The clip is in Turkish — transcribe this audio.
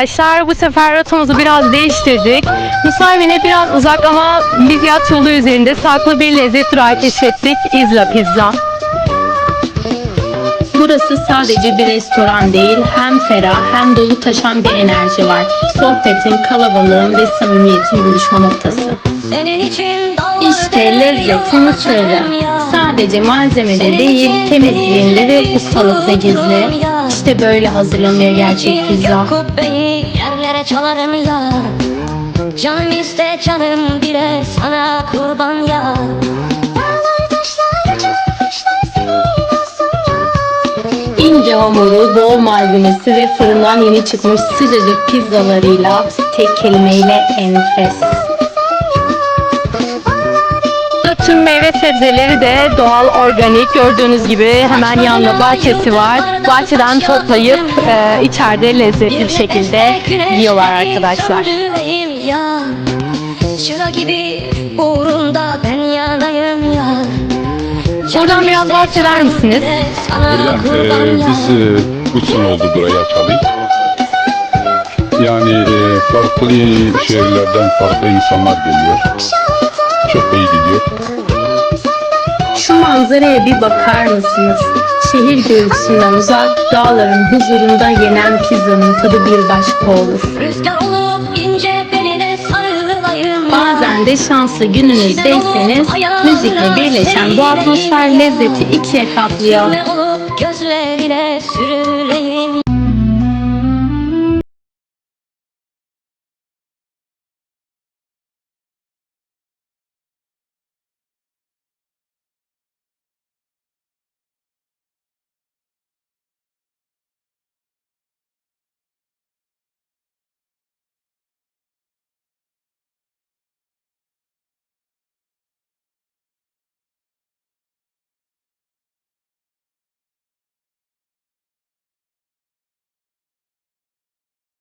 Arkadaşlar bu sefer rotamızı biraz değiştirdik. Nusaybin'e biraz uzak ama Midyat yolu üzerinde saklı bir lezzet durağı keşfettik. İzla Pizza. Burası sadece bir restoran değil, hem ferah hem dolu taşan bir enerji var. Sohbetin, kalabalığın ve samimiyetin buluşma noktası. İşte lezzetin sırrı. Sadece malzemede değil, temizliğinde ve ustalıkta gizli. İşte böyle hazırlanıyor gerçek pizza. Yerlere çalarım ya Canım iste canım bile sana kurban ya İnce hamuru, bol malzemesi ve fırından yeni çıkmış sıcacık pizzalarıyla tek kelimeyle enfes. Tüm meyve sebzeleri de doğal, organik. Gördüğünüz gibi hemen yanında bahçesi var. Bahçeden toplayıp e, içeride lezzetli bir şekilde yiyorlar arkadaşlar. Söndüreyim ya Çıra gibi uğrunda ben yanayım ya Buradan biraz bahseder misiniz? Buradan e, biz e, 3 sene oldu burayı açalı. Yani e, farklı şehirlerden farklı insanlar geliyor. Çok iyi gidiyor. Manzaraya bir bakar mısınız? Şehir gürültüsünden uzak, dağların huzurunda yenen pizzanın tadı bir başka olur. Rüzgar olup ince beline sarılayım ya. Bazen de şanslı gününüzdeyseniz müzikle birleşen bu atmosfer lezzeti ikiye katlıyor. Sürme olup gözlerine sürü